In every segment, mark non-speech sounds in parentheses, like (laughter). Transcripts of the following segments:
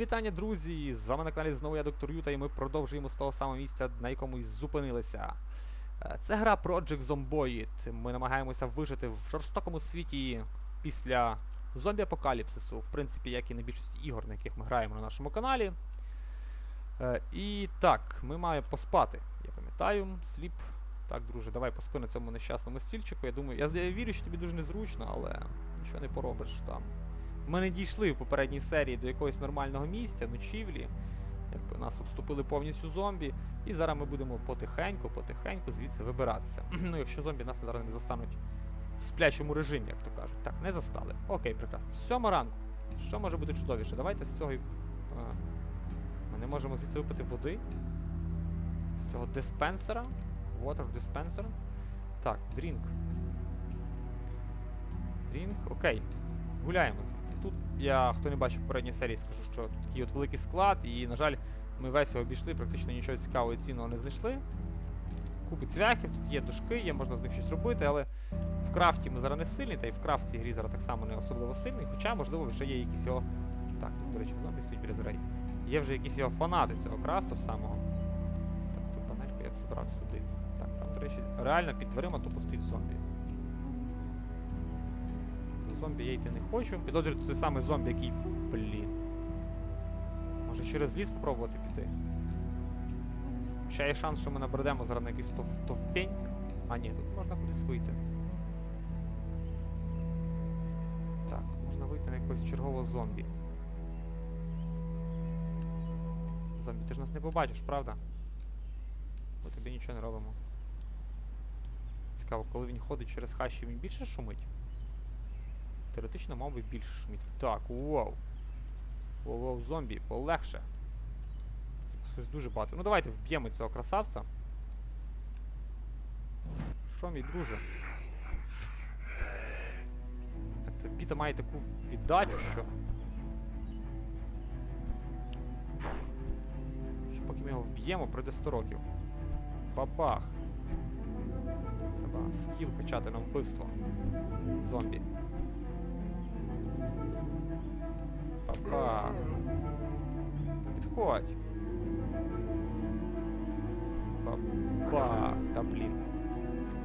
вітання, друзі! З вами на каналі знову я доктор Юта, і ми продовжуємо з того самого місця, на якому і зупинилися. Е, Це гра Project Zomboid. Ми намагаємося вижити в жорстокому світі після зомбі-апокаліпсису, в принципі, як і на більшості ігор, на яких ми граємо на нашому каналі. Е, І так, ми маємо поспати. Я пам'ятаю, сліп. Так, друже, давай поспи на цьому нещасному стільчику. Я думаю, я вірю, що тобі дуже незручно, але нічого не поробиш там. Ми не дійшли в попередній серії до якогось нормального місця, ночівлі. Якби нас обступили повністю зомбі. І зараз ми будемо потихеньку, потихеньку звідси вибиратися. (clears throat) ну, якщо зомбі нас зараз не застануть в сплячому режимі, як то кажуть. Так, не застали. Окей, прекрасно. Сьома ранку. Що може бути чудовіше? Давайте з цього. А, ми не можемо звідси випити води. З цього диспенсера. Water dispenser. Так, дрінк. Дрінк, окей. Гуляємо звідси. Тут я, хто не бачив попередньої серії, скажу, що тут такий от великий склад, і, на жаль, ми весь його обійшли, практично нічого цікавого і цінного не знайшли. Купи цвяхів, тут є дошки, є, можна з них щось робити, але в крафті ми зараз не сильні, та й в крафт в цій грі зараз так само не особливо сильний, хоча, можливо, вже є якісь його. Так, тут, до речі, зомбі стоїть біля дверей. Є вже якісь його фанати цього крафту самого. Так, цю панельку я б забрав сюди. Так, там, до речі, реально під дверима тупо стоїть зомбі. Зомбі я йти не хочу. Підозрюю, той самий зомбі, який. Блін. Може через ліс спробувати піти. Ще є шанс, що ми набредемо зараз на якийсь тов- товпень. А ні, тут можна кудись вийти. Так, можна вийти на якогось чергового зомбі. Зомбі, ти ж нас не побачиш, правда? Ми тобі нічого не робимо. Цікаво, коли він ходить через хащі, він більше шумить? Теоретично, мав би більше шуміти. Так, вау. Воу, воу, зомбі, полегше. Щось дуже багато. Ну давайте вб'ємо цього красавця. Що, мій друже? Так, це біта має таку віддачу, що. Що поки ми його вб'ємо, пройде 100 років. Бабах. Треба скіл качати на вбивство. Зомбі. Ну підходь. Бабах. Та блін.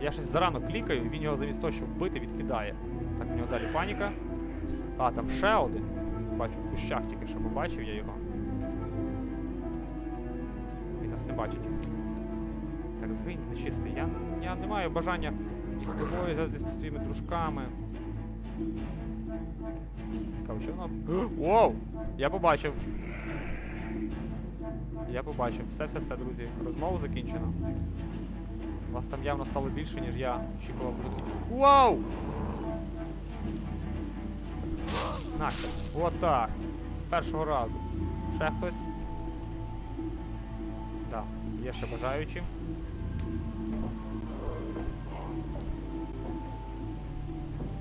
Я щось зарано клікаю, і він його замість того, щоб вбити, відкидає. Так, в нього далі паніка. А, там ще один. Бачу в кущах тільки що побачив я його. Він нас не бачить. Так, згинь, нечистий. Я, я не маю бажання і з тобою, з твоїми дружками. Цікаво, що воно. (gasps) Воу! Я побачив. Я побачив. Все, все, все, друзі. Розмову закінчено. Вас там явно стало більше, ніж я очікував. Вау! Нахер. Отак. З першого разу. Ще хтось? Так, є ще бажаючі.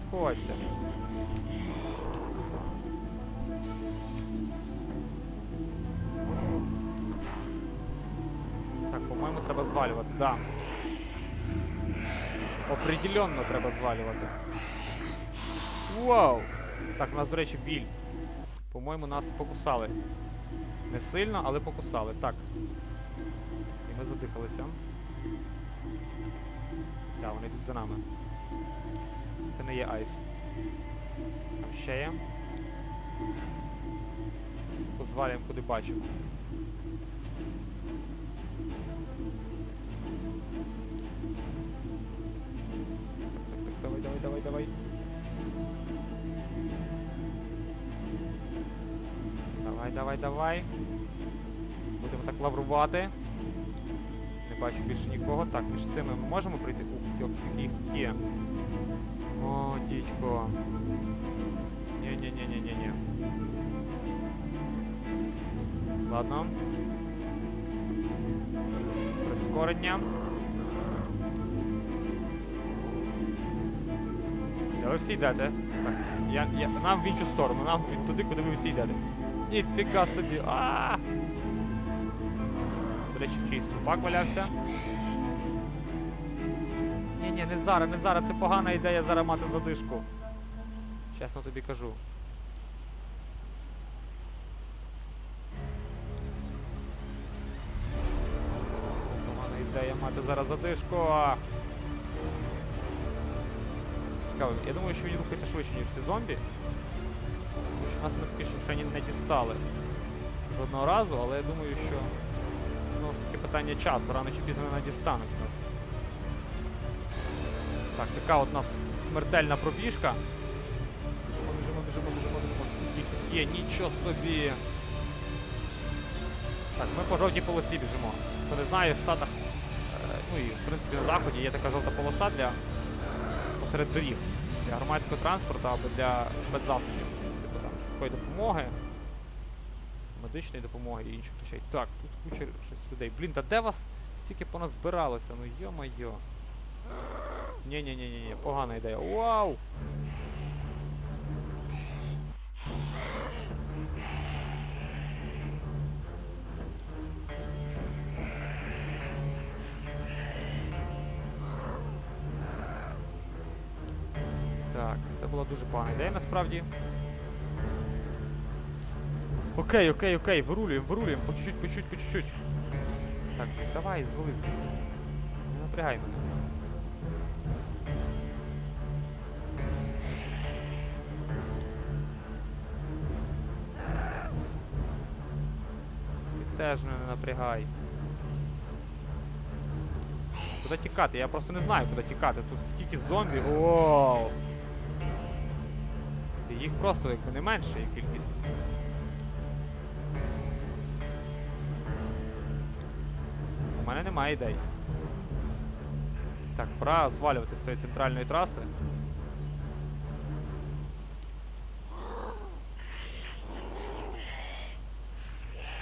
Підходьте. Так, по-моєму, треба звалювати, да. Определенно треба звалювати. Вау! Так, у нас, до речі, біль. По-моєму, нас покусали. Не сильно, але покусали. Так. І ми задихалися. Да, вони йдуть за нами. Це не є айс. Там ще є. Позвалюємо, куди бачимо. Давай, давай, давай, давай. Давай, давай, давай. Будемо так лаврувати. Не бачу більше нікого. Так, між цими ми можемо прийти. Ух, йок, скільки їх тут є. Ні-ні-ні-ні-ні-ні. Ладно. Прискорення. Де ви всі йдете? Так, я, я, нам в іншу сторону, нам від туди, куди ви всі йдете. Ніфіга собі. а До речі, чийсь трупак валявся. Ні, ні, не зараз, не зараз. Це погана ідея зараз мати задишку. Чесно тобі кажу. Мати зараз задишку. Цікаво, я думаю, що він рухається швидше, ніж ці зомбі. Тому що нас вони поки що ще не дістали жодного разу, але я думаю, що це знову ж таки питання часу. Рано чи пізно вони дістануть нас. Так, така от нас смертельна пробіжка. Біжимо, біжимо, біжимо, біжимо, біжимо. Скільки їх тут є, нічого собі. Так, ми по жовтій полосі біжимо. Хто не знає, в Штатах, ну і в принципі на заході є така жовта полоса для посеред доріг для громадського транспорту або для спецзасобів, типу там швидкої допомоги, медичної допомоги і інших речей. Так, тут куча щось людей. Блін, та де вас стільки понад збиралося? Ну йо-майо. Ні-ні-ні-ні, погана ідея. Вау! Була дуже погана ідея насправді. Окей, окей, окей, вирулюємо, вирулюємо, по чуть-чуть, по чуть-чуть, по чуть-чуть. Так, давай, звали звідси. Не напрягай мене. Ти теж мене не напрягай. Куди тікати? Я просто не знаю, куди тікати. Тут скільки зомбі. Воу! Їх просто якби не менше є кількість. У мене немає ідей. Так, пора звалювати з цієї центральної траси.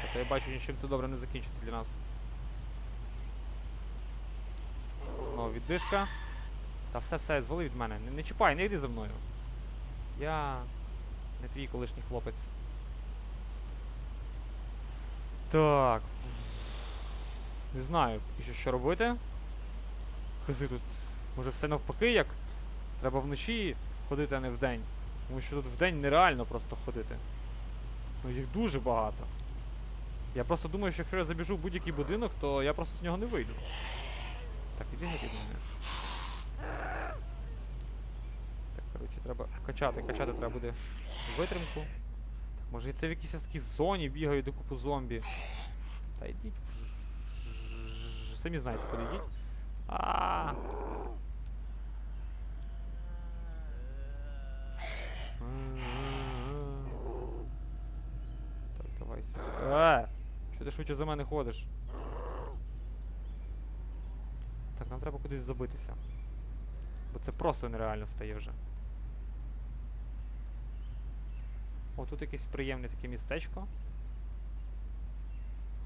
Тобто я бачу, нічим це добре не закінчиться для нас. Знову віддишка. Та все, все, звали від мене. Не, не чіпай, не йди за мною. Я не твій колишній хлопець. Так. Не знаю, що, що робити. Хази тут. Може все навпаки, як? Треба вночі ходити, а не вдень. Тому що тут вдень нереально просто ходити. Ну їх дуже багато. Я просто думаю, що якщо я забіжу в будь-який будинок, то я просто з нього не вийду. Так, іди геть від мене. Так, коротше, треба качати, качати треба буде витримку. Так, може це в якійсь такій зоні бігають до купу зомбі. Та йдіть в Самі знаєте, куди йдіть. А. Так, давай сюди. Е! Що ти швидше за мене ходиш? Так, нам треба кудись забитися. Бо це просто нереально стає вже. О, тут якесь приємне таке містечко.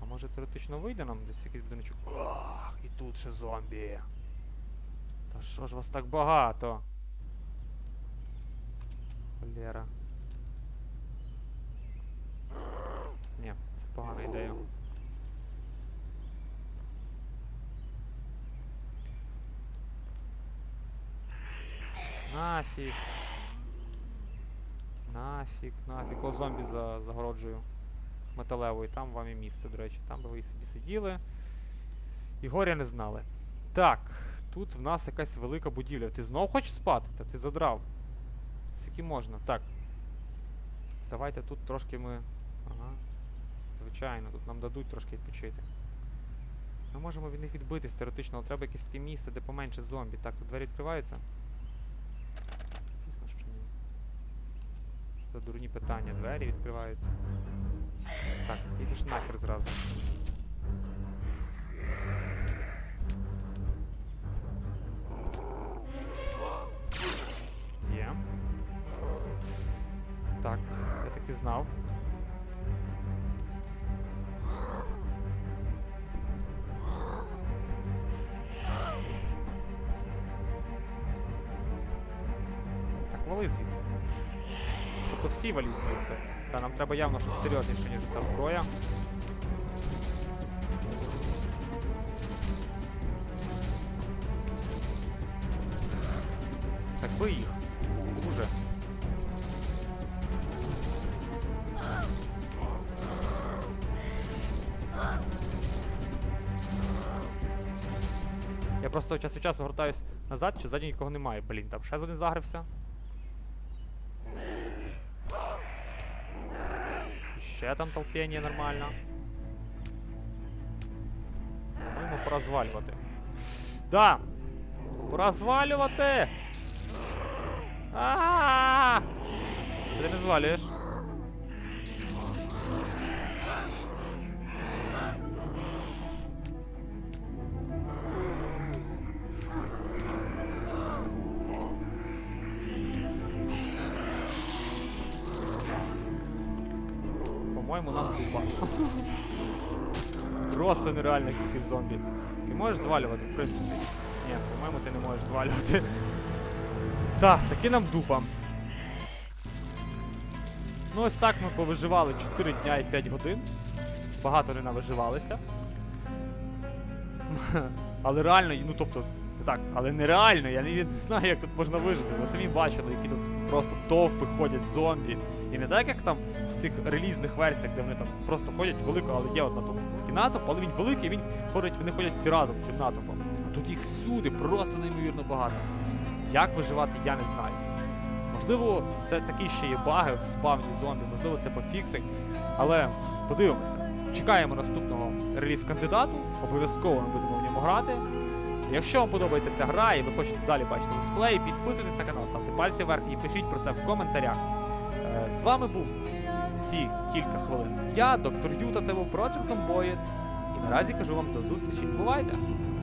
А може теоретично вийде нам десь якийсь будиночок? Ох, і тут ще зомбі. Та що ж вас так багато? Холєра. Ні, це погана ідея. Нафіг. Нафіг, нафіг. О, зомбі за, загороджую металевою. Там вам і місце, до речі. Там би ви собі сиділи. І горя не знали. Так, тут в нас якась велика будівля. Ти знов хочеш спати? Та ти задрав. Скільки можна. Так. Давайте тут трошки ми. Ага. Звичайно, тут нам дадуть трошки відпочити. Ми можемо від них відбитись теоретично, але треба якесь таке місце, де поменше зомбі. Так, тут двері відкриваються. Звісно, що ні. Що дурні питання. Двері відкриваються. Так, йдеш нахер зразу. Є. Так, я таки знав. Так, вали звідси. Тобто всі валіть звідси. Та нам треба явно щось серйозніше, ніж ця зброя. Так бий їх. Уже. просто час від часу гортаюсь назад, чи ззаді нікого немає. Блін, там ще один загрився. Ще там толпіння нормально. По-моєму, пора звалювати. Да! Пора звалювати! А! Ти не звалюєш? По-моєму, нам дупа. Просто нереальна кількість зомбі. Ти можеш звалювати, в принципі. Ні, по-моєму, ти не можеш звалювати. Так, таки нам дупа. Ну ось так ми повиживали 4 дня і 5 годин. Багато не навиживалися. Але реально, ну тобто, так, але нереально, я не знаю, як тут можна вижити. Ви самі бачили, які тут просто товпи ходять зомбі. І не так, як там в цих релізних версіях, де вони там просто ходять велико, але є одна такий натовп, але він великий, він ходить, вони ходять всі разом цим натовпом. А тут їх всюди, просто неймовірно багато. Як виживати, я не знаю. Можливо, це такі ще є баги в спавні зомбі, можливо, це пофіксить. Але подивимося. Чекаємо наступного реліз кандидату. Обов'язково ми будемо в ньому грати. Якщо вам подобається ця гра і ви хочете далі бачити дисплей, підписуйтесь на канал, ставте пальці вверх і пишіть про це в коментарях. Е, З вами був ці кілька хвилин. Я, доктор Юта, це був Project Zomboid. І наразі кажу вам до зустрічі. Бувайте!